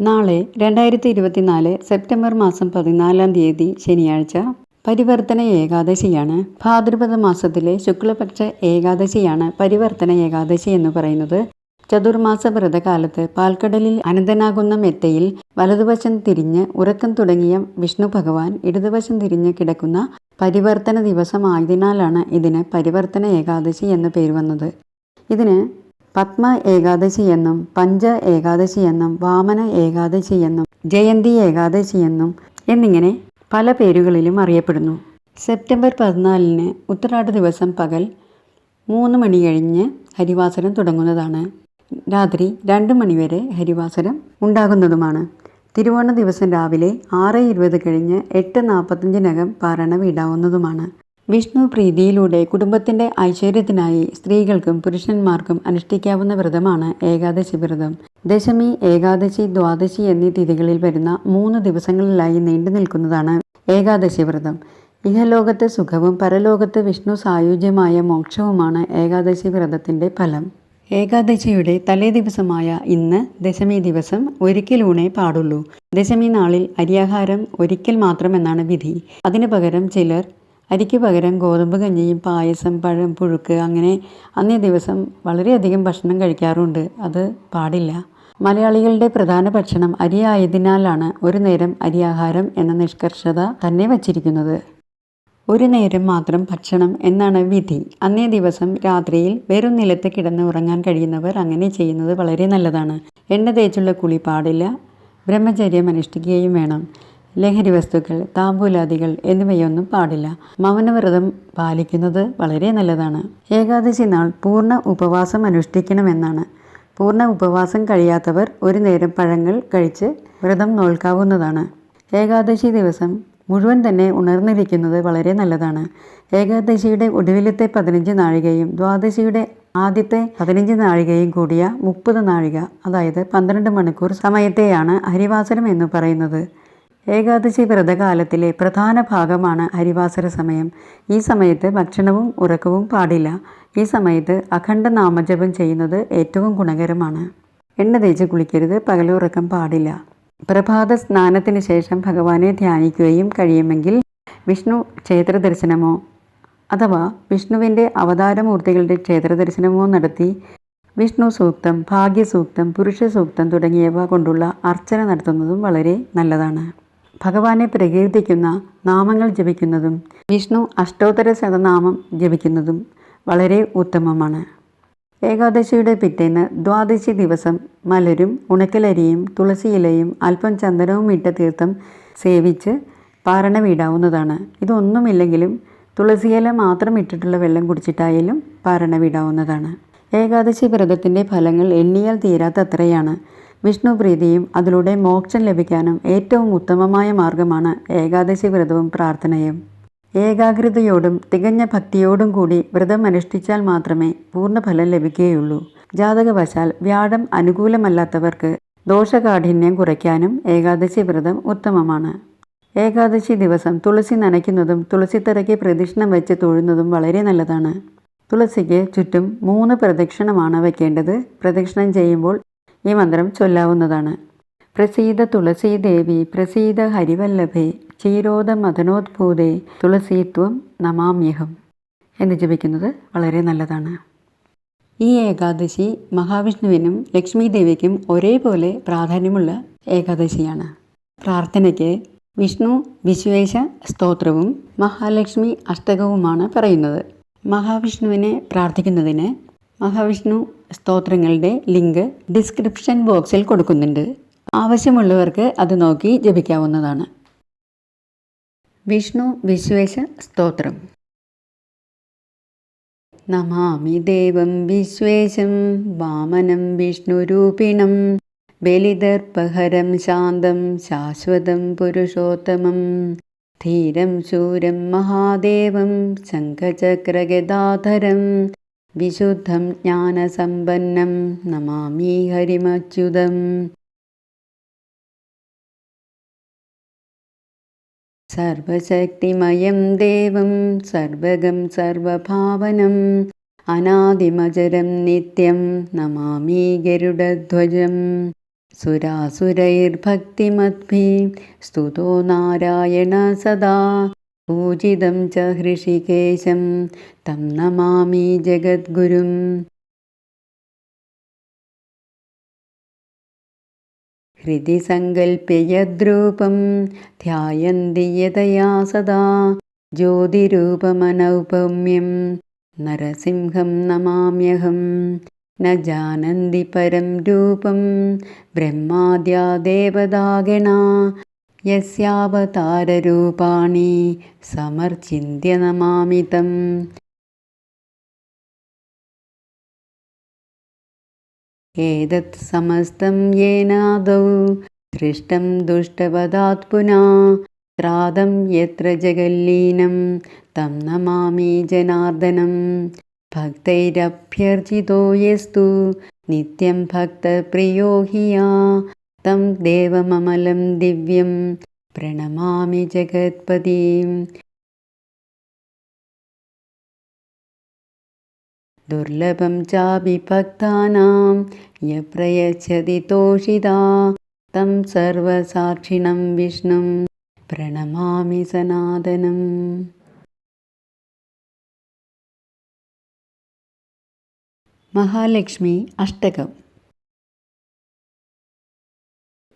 നാളെ രണ്ടായിരത്തി ഇരുപത്തിനാല് സെപ്റ്റംബർ മാസം പതിനാലാം തീയതി ശനിയാഴ്ച പരിവർത്തന ഏകാദശിയാണ്. ഭാദ്രപദ മാസത്തിലെ ശുക്ലപക്ഷ ഏകാദശിയാണ് പരിവർത്തന ഏകാദശി എന്ന് പറയുന്നത്. ചതുർമാസ വ്രതകാലത്ത് പാൽക്കടലിൽ അനന്തനാകുന്ന മെത്തയിൽ വലതുവശം തിരിഞ്ഞ് ഉറക്കം തുടങ്ങിയ വിഷ്ണു ഭഗവാൻ ഇടതുവശം തിരിഞ്ഞ് കിടക്കുന്ന പരിവർത്തന ദിവസമായതിനാലാണ് ഇതിന് പരിവർത്തന ഏകാദശി എന്ന പേര് വന്നത്. ഇതിന് പത്മ ഏകാദശി എന്നും പഞ്ച ഏകാദശി എന്നും വാമന ഏകാദശി എന്നും ജയന്തി ഏകാദശി എന്നും എന്നിങ്ങനെ പല പേരുകളിലും അറിയപ്പെടുന്നു. സെപ്റ്റംബർ പതിനാലിന് ഉത്തരാട ദിവസം പകൽ മൂന്ന് മണി കഴിഞ്ഞ് ഹരിവാസനം തുടങ്ങുന്നതാണ്. രാത്രി രണ്ട് മണിവരെ ഹരിവാസനം ഉണ്ടാകുന്നതുമാണ്. തിരുവോണ ദിവസം രാവിലെ ആറ് ഇരുപത് കഴിഞ്ഞ് എട്ട് നാൽപ്പത്തഞ്ചിനകം പാരണ വീടാവുന്നതുമാണ് വിഷ്ണു പ്രീതിയിലൂടെ കുടുംബത്തിന്റെ ഐശ്വര്യത്തിനായി സ്ത്രീകൾക്കും പുരുഷന്മാർക്കും അനുഷ്ഠിക്കാവുന്ന വ്രതമാണ് ഏകാദശി വ്രതം. ദശമി ഏകാദശി ദ്വാദശി എന്നീ തിഥികളിൽ വരുന്ന മൂന്ന് ദിവസങ്ങളിലായി നീണ്ടു നിൽക്കുന്നതാണ് ഏകാദശി വ്രതം. ഇഹലോകത്ത് സുഖവും പരലോകത്ത് വിഷ്ണു സായുജ്യമായ മോക്ഷവുമാണ് ഏകാദശി വ്രതത്തിന്റെ ഫലം. ഏകാദശിയുടെ തലേ ദിവസമായ ഇന്ന് ദശമി ദിവസം ഒരിക്കലൂണേ പാടുള്ളൂ. ദശമി നാളിൽ അരിയാഹാരം ഒരിക്കൽ മാത്രമെന്നാണ് വിധി. അതിനു പകരം ചിലർ അരിക്ക് പകരം ഗോതമ്പ് കഞ്ഞിയും പായസം പഴം പുഴുക്ക് അങ്ങനെ അന്നേ ദിവസം വളരെയധികം ഭക്ഷണം കഴിക്കാറുണ്ട്. അത് പാടില്ല. മലയാളികളുടെ പ്രധാന ഭക്ഷണം അരിയായതിനാലാണ് ഒരു നേരം അരിയാഹാരം എന്ന നിഷ്കർഷത തന്നെ വച്ചിരിക്കുന്നത്. ഒരു നേരം മാത്രം ഭക്ഷണം എന്നാണ് വിധി. അന്നേ ദിവസം രാത്രിയിൽ വെറും നിലത്ത് കിടന്ന് ഉറങ്ങാൻ കഴിയുന്നവർ അങ്ങനെ ചെയ്യുന്നത് വളരെ നല്ലതാണ്. എണ്ണ തേച്ചുള്ള കുളി പാടില്ല. ബ്രഹ്മചര്യം അനുഷ്ഠിക്കുകയും വേണം. ലഹരി വസ്തുക്കൾ താമ്പൂലാദികൾ എന്നിവയൊന്നും പാടില്ല. മൗനവ്രതം പാലിക്കുന്നത് വളരെ നല്ലതാണ്. ഏകാദശി നാൾ പൂർണ ഉപവാസം അനുഷ്ഠിക്കണമെന്നാണ്. പൂർണ ഉപവാസം കഴിയാത്തവർ ഒരു നേരം പഴങ്ങൾ കഴിച്ച് വ്രതം നോൽക്കാവുന്നതാണ്. ഏകാദശി ദിവസം മുഴുവൻ തന്നെ ഉണർന്നിരിക്കുന്നത് വളരെ നല്ലതാണ്. ഏകാദശിയുടെ ഒടുവിലത്തെ പതിനഞ്ച് നാഴികയും ദ്വാദശിയുടെ ആദ്യത്തെ പതിനഞ്ച് നാഴികയും കൂടിയ മുപ്പത് നാഴിക അതായത് പന്ത്രണ്ട് മണിക്കൂർ സമയത്തെയാണ് ഹരിവാസനം എന്ന് പറയുന്നത്. ഏകാദശി വ്രതകാലത്തിലെ പ്രധാന ഭാഗമാണ് ഹരിവാസര സമയം. ഈ സമയത്ത് ഭക്ഷണവും ഉറക്കവും പാടില്ല. ഈ സമയത്ത് അഖണ്ഡ നാമജപം ചെയ്യുന്നത് ഏറ്റവും ഗുണകരമാണ്. എണ്ണ തേച്ച് കുളിക്കരുത് പകലുറക്കം പാടില്ല. പ്രഭാത സ്നാനത്തിന് ശേഷം ഭഗവാനെ ധ്യാനിക്കുകയും കഴിയുമെങ്കിൽ വിഷ്ണു ക്ഷേത്ര ദർശനമോ അഥവാ വിഷ്ണുവിന്റെ അവതാരമൂർത്തികളുടെ ക്ഷേത്ര ദർശനമോ നടത്തി വിഷ്ണു സൂക്തം ഭാഗ്യസൂക്തം പുരുഷ സൂക്തം തുടങ്ങിയവ കൊണ്ടുള്ള അർച്ചന നടത്തുന്നതും വളരെ നല്ലതാണ്. ഭഗവാനെ പ്രകീർത്തിക്കുന്ന നാമങ്ങൾ ജപിക്കുന്നതും വിഷ്ണു അഷ്ടോത്തര ശതനാമം ജപിക്കുന്നതും വളരെ ഉത്തമമാണ്. ഏകാദശിയുടെ പിറ്റേന്ന് ദ്വാദശി ദിവസം മലരും ഉണക്കലരിയും തുളസിയിലയും അല്പം ചന്ദനവും ഇട്ട തീർത്ഥം സേവിച്ച് പാരണ വീടാവുന്നതാണ് ഇതൊന്നുമില്ലെങ്കിലും തുളസിയില മാത്രം ഇട്ടിട്ടുള്ള വെള്ളം കുടിച്ചിട്ടായാലും പാരണ വീടാവുന്നതാണ് ഏകാദശി വ്രതത്തിന്റെ ഫലങ്ങൾ എണ്ണിയാൽ തീരാത്തത്രയാണ്. വിഷ്ണു പ്രീതിയും അതിലൂടെ മോക്ഷം ലഭിക്കാനും ഏറ്റവും ഉത്തമമായ മാർഗമാണ് ഏകാദശി വ്രതവും പ്രാർത്ഥനയും. ഏകാഗ്രതയോടും തികഞ്ഞ ഭക്തിയോടും കൂടി വ്രതം അനുഷ്ഠിച്ചാൽ മാത്രമേ പൂർണഫലം ലഭിക്കുകയുള്ളൂ. ജാതകവശാൽ വ്യാഴം അനുകൂലമല്ലാത്തവർക്ക് ദോഷകാഠിന്യം കുറയ്ക്കാനും ഏകാദശി വ്രതം ഉത്തമമാണ്. ഏകാദശി ദിവസം തുളസി നനയ്ക്കുന്നതും തുളസിത്തറയ്ക്ക് പ്രദക്ഷിണം വെച്ച് തൊഴുന്നതും വളരെ നല്ലതാണ്. തുളസിക്ക് ചുറ്റും മൂന്ന് പ്രദക്ഷിണമാണ് വയ്ക്കേണ്ടത് പ്രദക്ഷിണം ചെയ്യുമ്പോൾ ഈ മന്ത്രം ചൊല്ലാവുന്നതാണ്. പ്രസീത തുളസീ ദേവി പ്രസീത ഹരിവല്ലഭേ ക്ഷീരോദ മദനോദ്ഭൂതേ തുളസീത്വം നമാമ്യഹം എന്ന് ജപിക്കുന്നത് വളരെ നല്ലതാണ്. ഈ ഏകാദശി മഹാവിഷ്ണുവിനും ലക്ഷ്മി ദേവിക്കും ഒരേപോലെ പ്രാധാന്യമുള്ള ഏകാദശിയാണ്. പ്രാർത്ഥനയ്ക്ക് വിഷ്ണു വിശ്വേശ സ്തോത്രവും മഹാലക്ഷ്മി അഷ്ടകവുമാണ് പറയുന്നത്. മഹാവിഷ്ണുവിനെ പ്രാർത്ഥിക്കുന്നതിന് മഹാവിഷ്ണു സ്തോത്രങ്ങളുടെ ലിങ്ക് ഡിസ്ക്രിപ്ഷൻ ബോക്സിൽ കൊടുക്കുന്നുണ്ട്. ആവശ്യമുള്ളവർക്ക് അത് നോക്കി ജപിക്കാവുന്നതാണ്. വിഷ്ണു വിശ്വേശ സ്തോത്രം. നമാമി ദേവം വിശ്വേശം വാമനം വിഷ്ണുരൂപിണം ബലിദർപ്പഹരം ശാന്തം ശാശ്വതം പുരുഷോത്തമം ധീരം ശൂരം മഹാദേവം ശംഖചക്രഗദാധരം വിശുദ്ധം ജ്ഞാനസമ്പന്നം നമാമി ഹരിമച്യുതം. സർവശക്തിമയം ദേവം സർവകം സർവഭാവനം അനാദിമജരം നിത്യം നമാമി ഗരുഡധ്വജം. സുരാസുരൈർഭക്തിമദ്ഭിः സ്തുതോ നാരായണ സദാ. पूजितं च हृषिकेशं तं नमामि जगद्गुरुम्। हृदि सङ्कल्प्य यद्रूपं ध्यायन्ति यतया सदा ज्योतिरूपमनौपम्यं। नरसिंहं नमाम्यहं न जानन्ति परं रूपं ब्रह्माद्या देवदागणा യസ്യാവതാരൂപാണി സമർചിന്യ നമാമിതം. ഏതത് സമസ്തം യേനാദൗ ദൃഷ്ടം ദുഷ്ടവതാത് പുനാ ത്രാതം യത്ര ജഗല്ലീനം തം നമാമി ജനാർദ്ദനം. ഭക്തൈരഭ്യർജിതോ യസ്തു നിത്യം ഭക്തപ്രിയോ ഹിയാ तं देवममलं दिव्यं प्रणमामि जगत्पतिम् दुर्लभं चापि भक्तानां य प्रयच्छति तोषिता तं सर्वसाक्षिणं विष्णुं प्रणमामि सनातनम्। महालक्ष्मी अष्टकम्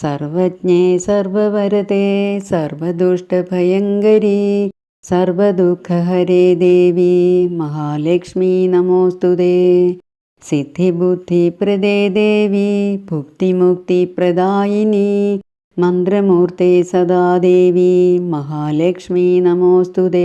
सर्वज्ञे सर्वभरते सर्वदुष्टभयङ्करी सर्वदुःखहरे देवी महालक्ष्मी नमोऽस्तु दे सिद्धिबुद्धिप्रदे देवी भुक्तिमुक्तिप्रदायिनी मन्त्रमूर्ते सदा देवी महालक्ष्मी नमोऽस्तु दे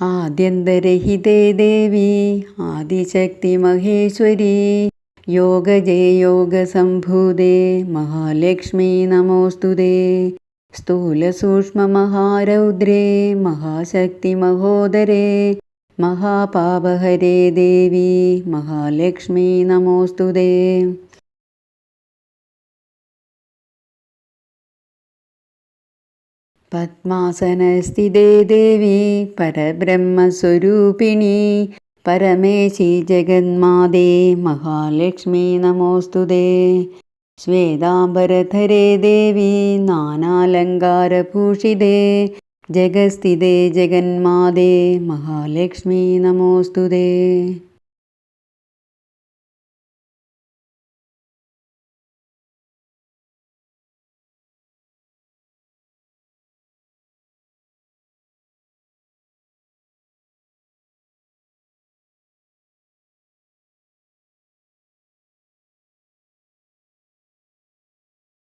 ആദ്യന്തരഹിതേ ദേവി ആദിശക്തി മഹേശ്വരി യോഗജേ യോഗസംഭൂതേ മഹാലക്ഷ്മി നമോസ്തുതേ സ്ഥൂലസൂക്ഷ്മമഹാരൗദ്രേ മഹാശക്തി മഹോദരേ മഹാപാപഹരേ ദേവി മഹാലക്ഷ്മി നമോസ്തുതേ പത്മാസനസ്ഥിതേ ദേവി പരബ്രഹ്മസ്വരൂപിണി. പരമേശി ജഗന്മാതേ മഹാലക്ഷ്മി നമോസ്തുതേ ശ്വേതാംബരധരേ ദേവി നാനാലങ്കാരഭൂഷിതേ. ജഗസ്ഥിതേ ജഗന്മാതേ മഹാലക്ഷ്മി നമോസ്തുതേ